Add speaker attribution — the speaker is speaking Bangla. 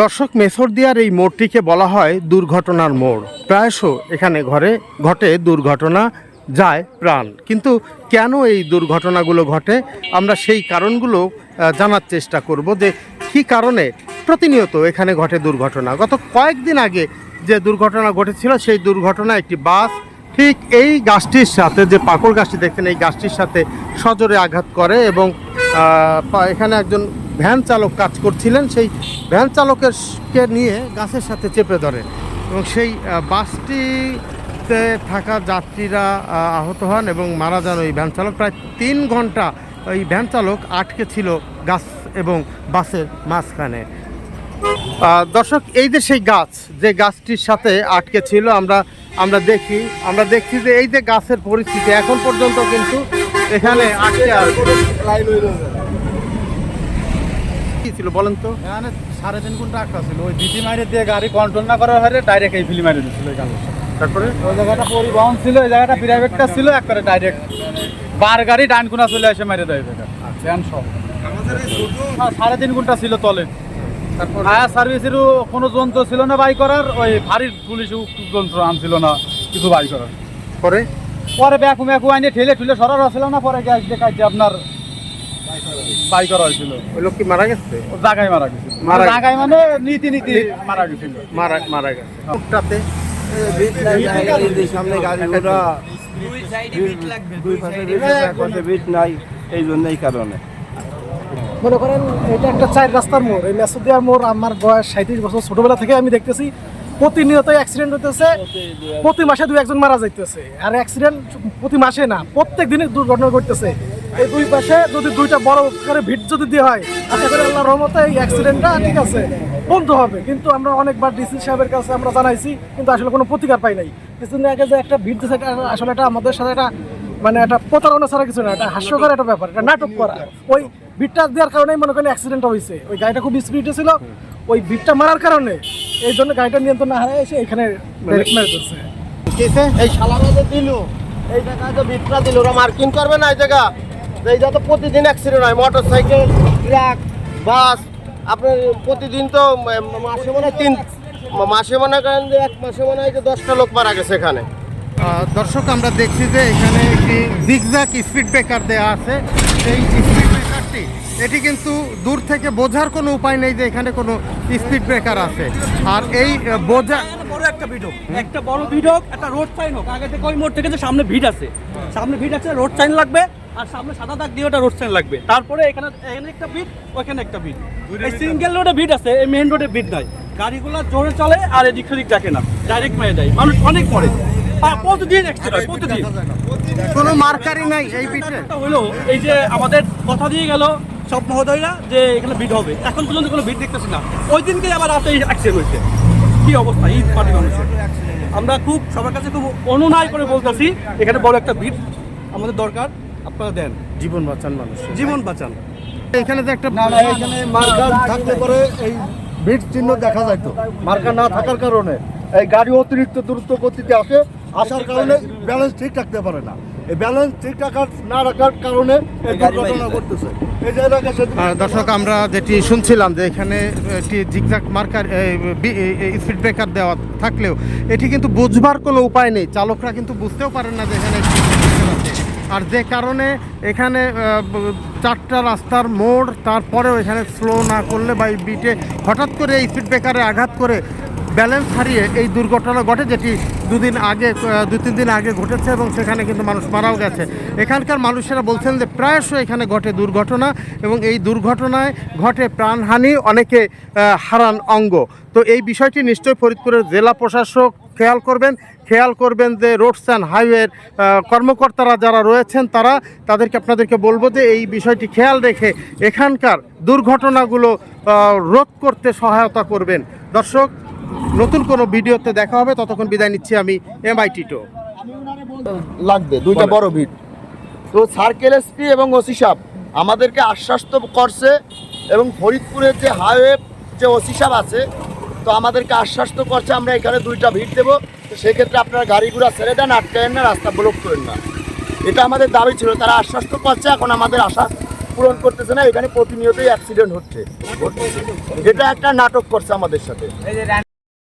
Speaker 1: দর্শক মেসরদিয়ার এই মোড়টিকে বলা হয় দুর্ঘটনার মোড়। প্রায়শ এখানে ঘরে, ঘটে দুর্ঘটনা, যায় প্রাণ। কিন্তু কেন এই দুর্ঘটনাগুলো ঘটে? আমরা সেই কারণগুলো জানার চেষ্টা করব যে কী কারণে প্রতিনিয়ত এখানে ঘটে দুর্ঘটনা। গত কয়েকদিন আগে যে দুর্ঘটনা ঘটেছিল, সেই দুর্ঘটনা একটি বাস ঠিক এই গাছটির সাথে, যে পাকড় গাছটি দেখছেন, এই গাছটির সাথে সজোরে আঘাত করে এবং এখানে একজন ভ্যান চালক কাজ করছিলেন, সেই ভ্যান চালকের কে নিয়ে গাছের সাথে চেপে ধরে এবং সেই বাসটিতে থাকা যাত্রীরা আহত হন এবং মারা যান ওই ভ্যান চালক। প্রায় তিন ঘণ্টা ওই ভ্যান চালক আটকে ছিল গাছ এবং বাসের মাঝখানে। দর্শক, এই যে সেই গাছ, যে গাছটির সাথে আটকে ছিল, আমরা আমরা দেখি, আমরা দেখছি যে এই যে গাছের পরিস্থিতি এখন পর্যন্ত কিন্তু এখানে আটকে আছে। ছিল বলেন তো।
Speaker 2: এখানে সাড়ে তিন ঘণ্টা আটকা ছিল। ওই ডিটি মাইরে দিয়ে গাড়ি কন্ট্রোল না করার হারে ডাইরেক্ট এই ফিলি মাইরে দিচ্ছিল ওই গাড়ি
Speaker 1: তারপরে?
Speaker 2: ওই জায়গাটা পরিবহন ছিল ওই জায়গাটা প্রাইভেট কাজ ছিল একবারে ডাইরেক্ট বার গাড়ি ডান কোনা চলে এসে মেরে দেয় জায়গা সব হ্যাঁ, সাড়ে তিন ঘণ্টা ছিল তলে।
Speaker 1: তারপর?
Speaker 2: ফায়ার সার্ভিসেরও কোনো যন্ত্র ছিল না বাই করার ওই ভারীর পুলিশও যন্ত্র আনছিল না কিছু বাই করার।
Speaker 1: পরে?
Speaker 2: পরে ব্যাকু ম্যাকু আইনে ঠেলে ঠুলে সরার হচ্ছিল না পরে গ্যাস দেখাইছে আপনার বাই করা হয়েছিল।
Speaker 1: ওই লোক কি মারা গেছে?
Speaker 2: ও জায়গায় মারা গেছিল
Speaker 1: মারা-
Speaker 2: জায়গায় মানে নীতি নীতি মারা গেছিল।
Speaker 1: মারা মারা গেছে। লোকটাতে
Speaker 3: সামনে গাড়িগুলো দুই পাশে বিট নাই এই জন্য এই কারণে।
Speaker 4: মনে করেন এটা একটা চার রাস্তার মোড়। এই মেসুদিয়ার মোড় আমার বয়স সাঁত্রিশ বছর। ছোটবেলা থেকে আমি দেখতেছি প্রতিনিয়ত অ্যাক্সিডেন্ট হইতেছে। প্রতি মাসে দু একজন মারা যাইতেছে। আর অ্যাক্সিডেন্ট প্রতি মাসে না প্রত্যেক দিনই দুর্ঘটনা ঘটতেছে। এই দুই পাশে যদি দুইটা বড় করে ভিড় যদি দেওয়া হয় আশা করি আল্লাহ রহমতে এই অ্যাক্সিডেন্টটা ঠিক আছে বন্ধ হবে। কিন্তু আমরা অনেকবার ডিসি সাহেবের কাছে আমরা জানাইছি কিন্তু আসলে কোনো প্রতিকার পাই নাই। কিছুদিন আগে যে একটা ভিড় এটা আসলে এটা আমাদের সাথে একটা মানে একটা প্রতারণা ছাড়া কিছু না এটা হাস্যকর একটা ব্যাপার এটা নাটক করা। ওই বিটটা দেওয়ার কারণেই মনে করেন অ্যাক্সিডেন্ট হয়েছে ওই গাড়িটা খুব স্পিডে ছিল ওই ভিড়টা মারার কারণে এই জন্য গাড়িটা নিয়ন্ত্রণ না হারিয়ে এসে এখানে দিচ্ছে
Speaker 5: এই শালারা যে দিল এই জায়গায় তো বিটরা দিল ওরা মার্কিং করবে না এই জায়গা? এই জায়গা তো প্রতিদিন অ্যাক্সিডেন্ট হয়। মোটর সাইকেল ট্রাক বাস আপনার প্রতিদিন তো মাসে মনে হয় তিন মাসে মনে করেন যে এক মাসে মনে হয় যে দশটা লোক মারা গেছে এখানে।
Speaker 1: দর্শক আমরা দেখছি যে এখানে একটি জিগজ্যাগ স্পিড ব্রেকার দেওয়া আছে। এই স্পিড ব্রেকারটি এটি কিন্তু দূর থেকে বোঝার কোনো উপায় নেই যে এখানে কোনো স্পিড ব্রেকার আছে। আর এই বোঝা
Speaker 6: বড় একটা ভিড হোক একটা বড় ভিড হোক একটা রোড সাইন হোক। আগে থেকে ওই মোড় থেকে যে সামনে ভিড আছে। সামনে ভিড আছে রোড সাইন লাগবে। আর সামনে সাদা দাগ দিয়ে ওটা রোড সাইন লাগবে। তারপরে এখানে এখানে একটা ভিড ওখানে একটা ভিড। এই সিঙ্গেল রোডে ভিড আছে এই মেইন রোডে ভিড নাই। গাড়িগুলো জোরে চলে আর এদিক সেদিক দেখে না ডাইরেক্ট মেরে দেয়। মানুষ অনেক পড়ে প্রতিদিন অ্যাক্সিডেন্ট প্রতিদিন।
Speaker 1: কোনো মার্কারি নাই এই পিঠে
Speaker 6: হলো এই যে আমাদের কথা দিয়ে গেল সব মহোদয়রা যে এখানে ভিড় হবে। এখন পর্যন্ত কোনো ভিড় দেখতেছি না। ওই দিনকে আবার রাতে অ্যাক্সিডেন্ট হয়েছে। কি অবস্থা ঈদ পার্টি মানুষের। আমরা খুব সবার কাছে খুব অনুনয় করে বলতেছি এখানে বড় একটা ভিড় আমাদের দরকার। আপনারা দেন।
Speaker 1: জীবন বাঁচান মানুষ
Speaker 6: জীবন বাঁচান।
Speaker 1: এখানে যে একটা
Speaker 3: এখানে মার্কার থাকলে পরে এই বিট চিহ্ন দেখা যাইতো। মার্কা না থাকার কারণে এই গাড়ি অতিরিক্ত দ্রুত গতিতে আসে আসার কারণে ব্যালেন্স ঠিক রাখতে পারে না। এই ব্যালেন্স ঠিক রাখার না রাখার কারণে এই দুর্ঘটনা ঘটতেছে। এই জায়গাটা
Speaker 1: দর্শক আমরা যেটি শুনছিলাম যে এখানে একটি জিগজাক মার্কার স্পিড ব্রেকার দেওয়া থাকলেও এটি কিন্তু বুঝবার কোনো উপায় নেই। চালকরা কিন্তু বুঝতেও পারেন না যে এখানে। আর যে কারণে এখানে চারটা রাস্তার মোড়, তারপরেও এখানে স্লো না করলে বা এই বিটে হঠাৎ করে এই স্পিড ব্রেকারে আঘাত করে ব্যালেন্স হারিয়ে এই দুর্ঘটনা ঘটে, যেটি দুদিন আগে দু তিন দিন আগে ঘটেছে এবং সেখানে কিন্তু মানুষ মারাও গেছে। এখানকার মানুষেরা বলছেন যে প্রায়শই এখানে ঘটে দুর্ঘটনা এবং এই দুর্ঘটনায় ঘটে প্রাণহানি, অনেকে হারান অঙ্গ। তো এই বিষয়টি নিশ্চয়ই ফরিদপুরের জেলা প্রশাসক খেয়াল করবেন। খেয়াল করবেন যে রোডস অ্যান্ড হাইওয়ের কর্মকর্তারা যারা রয়েছেন তারা তাদেরকে আপনাদেরকে বলব যে এই বিষয়টি খেয়াল রেখে এখানকার দুর্ঘটনাগুলো রোধ করতে সহায়তা করবেন। দর্শক নতুন কোনো ভিডিওতে দেখা হবে। ততক্ষণ বিদায় নিচ্ছি আমি এম আই টিটো।
Speaker 5: লাগবে দুইটা বড় ভিড়। তো সার্কেল এসপি এবং ওসি সাহেব আমাদেরকে আশ্বাস তো করছে এবং ফরিদপুরের যে হাইওয়ে যে ওসি সাহেব আছে তো আমাদেরকে আশ্বাস তো করছে, আমরা এখানে দুইটা ভিড় দেবো। তো সেক্ষেত্রে আপনারা গাড়িগুলো ছেড়ে দেন, আটকায়েন না, রাস্তা ব্লক করেন না। এটা আমাদের দাবি ছিল, তারা আশ্বাস তো করছে, এখন আমাদের আশা পূরণ করতেছে না, এখানে প্রতিনিয়তই অ্যাক্সিডেন্ট হচ্ছে এটা একটা নাটক করছে আমাদের সাথে।